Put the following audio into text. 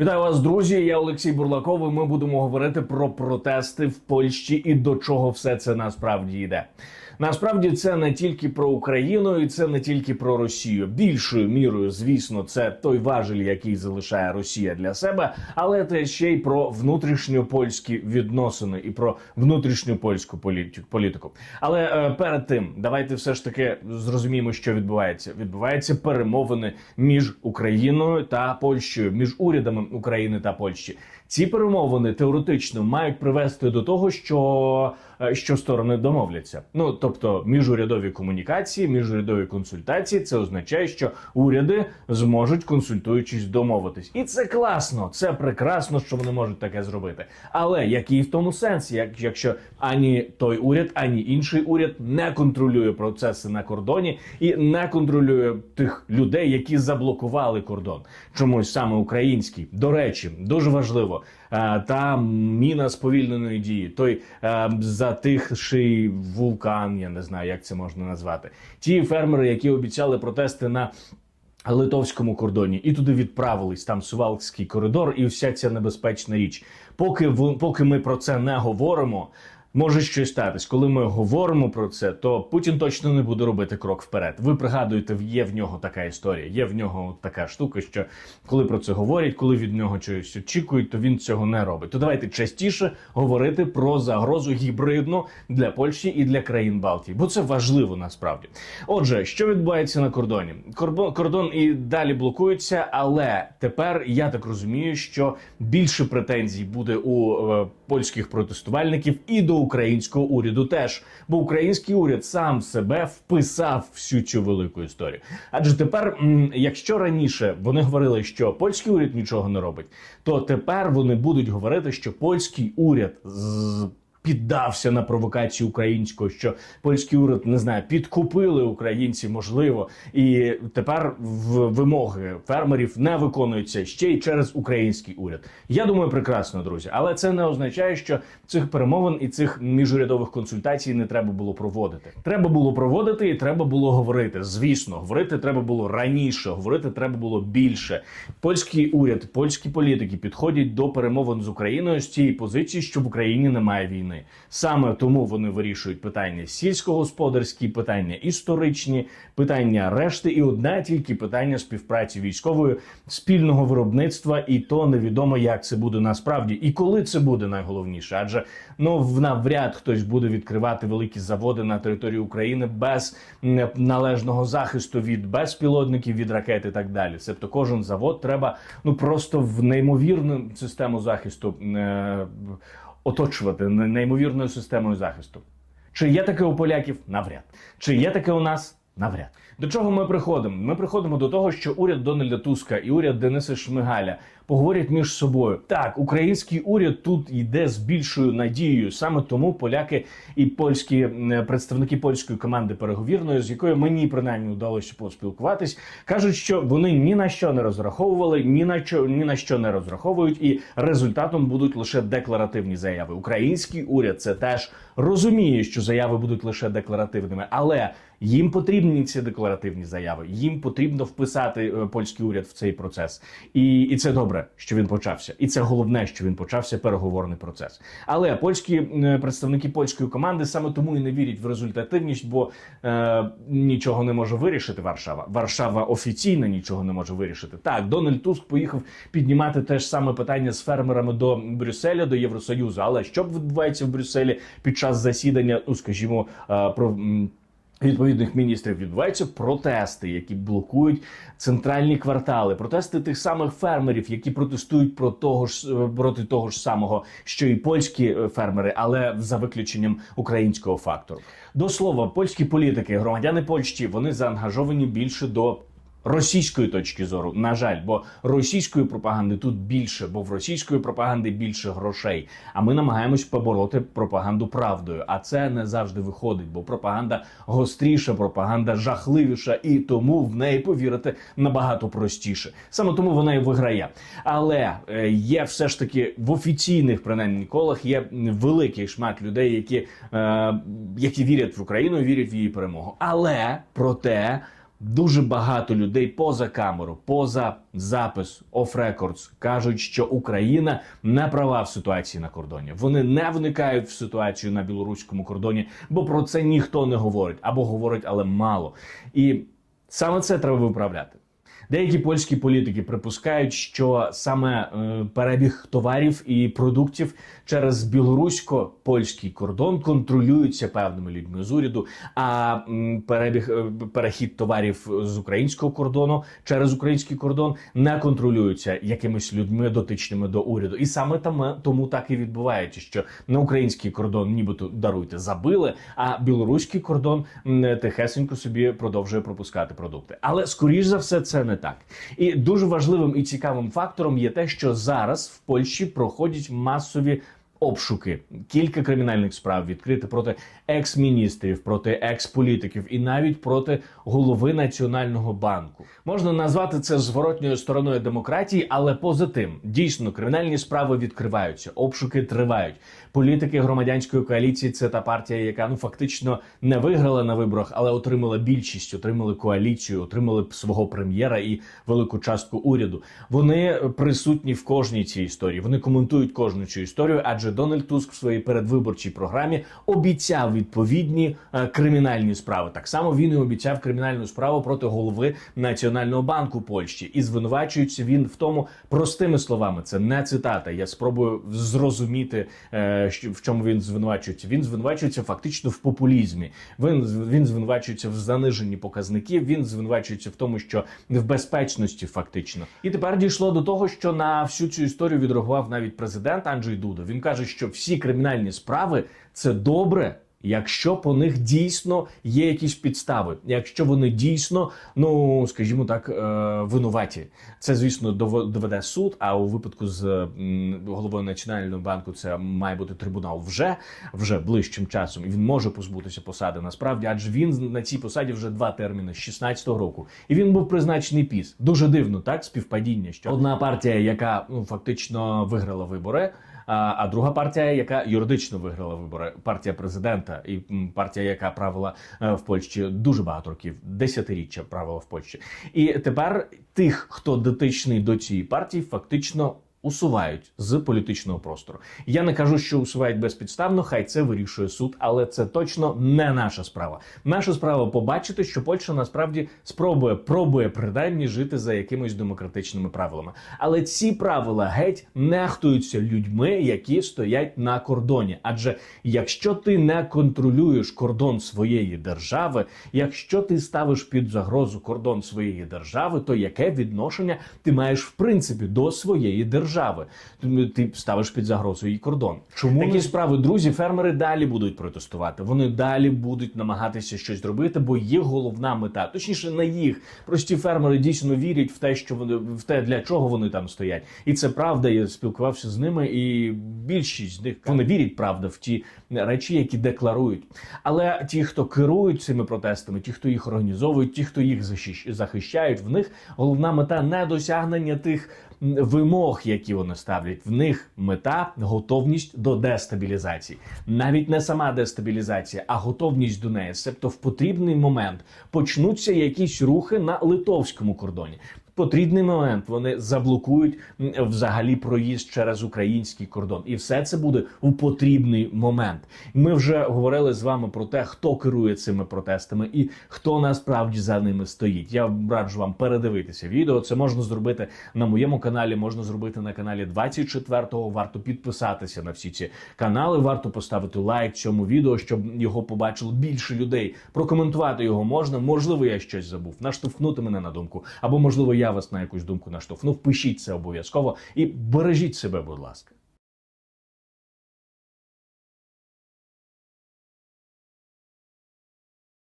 Вітаю вас, друзі. Я Олексій Бурлаков. і Ми будемо говорити про протести в Польщі і до чого все це насправді йде. Насправді це не тільки про Україну, і це не тільки про Росію. Більшою мірою, звісно, це той важель, який залишає Росія для себе, але це ще й про внутрішньопольські відносини і про внутрішню польську політику. Але е, перед тим давайте все ж таки зрозуміємо, що відбувається. Відбуваються перемовини між Україною та Польщею, між урядами України та Польщі. Ці перемовини теоретично мають привести до того, що, е, що сторони домовляться. Ну тобто, міжурядові комунікації, міжурядові консультації, це означає, що уряди зможуть консультуючись домовитись, і це класно, це прекрасно, що вони можуть таке зробити. Але який в тому сенс, як якщо ані той уряд, ані інший уряд не контролює процеси на кордоні і не контролює тих людей, які заблокували кордон, чомусь саме український. До речі, дуже важливо. Е, Та міна сповільненої дії, той е, затихший вулкан, я не знаю, як це можна назвати. Ті фермери, які обіцяли протести на литовському кордоні, і туди відправились там Сувалкський коридор, і вся ця небезпечна річ. Поки поки ми про це не говоримо. Може щось статись, коли ми говоримо про це, то Путін точно не буде робити крок вперед. Ви пригадуєте, є в нього така історія, є в нього така штука, що коли про це говорять, коли від нього чогось очікують, то він цього не робить. То давайте частіше говорити про загрозу гібридну для Польщі і для країн Балтії, бо це важливо насправді. Отже, що відбувається на кордоні? Кордон і далі блокується, але тепер я так розумію, що більше претензій буде у е, польських протестувальників і до українського уряду теж, бо український уряд сам себе вписав всю цю велику історію. Адже тепер, якщо раніше вони говорили, що польський уряд нічого не робить, то тепер вони будуть говорити, що польський уряд з піддався на провокацію українського, що польський уряд не знаю, підкупили українці, можливо, і тепер вимоги фермерів не виконуються ще й через український уряд. Я думаю, прекрасно, друзі, але це не означає, що цих перемовин і цих міжурядових консультацій не треба було проводити. Треба було проводити і треба було говорити. Звісно, говорити треба було раніше, говорити треба було більше. Польський уряд, польські політики підходять до перемовин з Україною з цієї позиції, що в Україні немає війни. Саме тому вони вирішують питання сільськогосподарські, питання історичні, питання решти, і одне тільки питання співпраці військової, спільного виробництва, і то невідомо, як це буде насправді, і коли це буде найголовніше. Адже ну навряд хтось буде відкривати великі заводи на території України без належного захисту від безпілотників, від ракет і так далі. Тобто кожен завод треба ну просто в неймовірну систему захисту е, оточувати неймовірною системою захисту. Чи є таке у поляків? Навряд. Чи є таке у нас? Навряд. До чого ми приходимо? Ми приходимо до того, що уряд Дональда Туска і уряд Дениса Шмигаля поговорять між собою. Так, український уряд тут йде з більшою надією. Саме тому поляки і польські представники польської команди переговірної, з якою мені принаймні вдалося поспілкуватись, кажуть, що вони ні на що не розраховували, ні на що ні на що не розраховують, і результатом будуть лише декларативні заяви. Український уряд це теж розуміє, що заяви будуть лише декларативними, але їм потрібні ці декларативні заяви. Їм потрібно вписати е, польський уряд в цей процес, і, і це добре, що він почався. І це головне, що він почався переговорний процес. Але польські е, представники польської команди саме тому і не вірять в результативність, бо е, нічого не може вирішити Варшава. Варшава офіційно нічого не може вирішити. Так, Дональд Туск поїхав піднімати те ж саме питання з фермерами до Брюсселя, до Євросоюзу. Але що відбувається в Брюсселі під час засідання, ну скажімо, е, про. Відповідних міністрів відбуваються протести, які блокують центральні квартали, протести тих самих фермерів, які протестують про того ж е, проти того ж самого, що і польські е, фермери, але за виключенням українського фактору. До слова, польські політики, громадяни Польщі, вони заангажовані більше до російської точки зору. На жаль, бо російської пропаганди тут більше, бо в російської пропаганди більше грошей. А ми намагаємось побороти пропаганду правдою. А це не завжди виходить, бо пропаганда гостріша, пропаганда жахливіша, і тому в неї повірити набагато простіше. Саме тому вона і виграє. Але е, є все ж таки в офіційних принаймні колах є великий шмат людей, які, е, які вірять в Україну, вірять в її перемогу. Але проте Дуже багато людей поза камеру, поза запис оф рекордс кажуть, що Україна не права в ситуації на кордоні. Вони не вникають в ситуацію на білоруському кордоні, бо про це ніхто не говорить або говорить, але мало. І саме це треба виправляти. Деякі польські політики припускають, що саме е, перебіг товарів і продуктів через білорусько-польський кордон контролюється певними людьми з уряду. А перебіг е, перехід товарів з українського кордону через український кордон не контролюється якимись людьми дотичними до уряду. І саме там тому так і відбувається, що на український кордон, нібито даруйте, забили, а білоруський кордон тихесенько собі продовжує пропускати продукти. Але скоріш за все, це не так. І дуже важливим і цікавим фактором є те, що зараз в Польщі проходять масові. Обшуки кілька кримінальних справ відкрити проти екс-міністрів, проти екс-політиків і навіть проти голови національного банку. Можна назвати це зворотньою стороною демократії, але поза тим дійсно кримінальні справи відкриваються, обшуки тривають. Політики громадянської коаліції це та партія, яка ну фактично не виграла на виборах, але отримала більшість, отримали коаліцію, отримали свого прем'єра і велику частку уряду. Вони присутні в кожній цій історії. Вони коментують кожну цю історію, адже Дональд Туск в своїй передвиборчій програмі обіцяв відповідні е, кримінальні справи. Так само він і обіцяв кримінальну справу проти голови Національного банку Польщі, і звинувачується він в тому простими словами. Це не цитата. Я спробую зрозуміти, е, що- в чому він звинувачується. Він звинувачується фактично в популізмі. Він він звинувачується в заниженні показників. Він звинувачується в тому, що в безпечності фактично. І тепер дійшло до того, що на всю цю історію відреагував навіть президент Анджей Дуда. Він каже, що всі кримінальні справи це добре. Якщо по них дійсно є якісь підстави, якщо вони дійсно, ну скажімо так, е, винуваті, це звісно доведе суд. А у випадку з головою національного банку це має бути трибунал вже вже ближчим часом. І він може позбутися посади насправді, адже він на цій посаді вже два терміни з 16-го року, і він був призначений піс. Дуже дивно, так співпадіння, що одна партія, яка ну фактично виграла вибори. А, друга партія, яка юридично виграла вибори, партія президента і партія, яка правила е, в Польщі дуже багато років, десятиріччя правила в Польщі. І тепер тих, хто дотичний до цієї партії, фактично. Усувають з політичного простору. Я не кажу, що усувають безпідставно, хай це вирішує суд, але це точно не наша справа. Наша справа побачити, що Польща насправді спробує пробує принаймні жити за якимись демократичними правилами. Але ці правила геть нехтуються людьми, які стоять на кордоні. Адже якщо ти не контролюєш кордон своєї держави, якщо ти ставиш під загрозу кордон своєї держави, то яке відношення ти маєш в принципі до своєї держави? Ти- Ти ставиш під загрозу її кордон. Чому такі справи, друзі? Фермери далі будуть протестувати. Вони далі будуть намагатися щось зробити, бо їх головна мета, точніше, не їх. Прості фермери дійсно вірять в те, що вони в те, для чого вони там стоять. І це правда. Я спілкувався з ними, і більшість з них вони вірять правда в ті речі, які декларують. Але ті, хто керують цими протестами, ті, хто їх організовують, ті, хто їх захищають, в них головна мета не досягнення тих вимог, які вони ставлять. В них мета готовність до дестабілізації, навіть не сама дестабілізація, а готовність до неї. Себто в потрібний момент почнуться якісь рухи на литовському кордоні. Потрібний момент вони заблокують взагалі проїзд через український кордон, і все це буде у потрібний момент. Ми вже говорили з вами про те, хто керує цими протестами і хто насправді за ними стоїть. Я раджу вам передивитися відео. Це можна зробити на моєму каналі, можна зробити на каналі 24-го. Варто підписатися на всі ці канали. Варто поставити лайк цьому відео, щоб його побачило більше людей. Прокоментувати його можна. Можливо, я щось забув, наштовхнути мене на думку, або можливо, я вас на якусь думку наштовхнув. Пишіть це обов'язково і бережіть себе, будь ласка.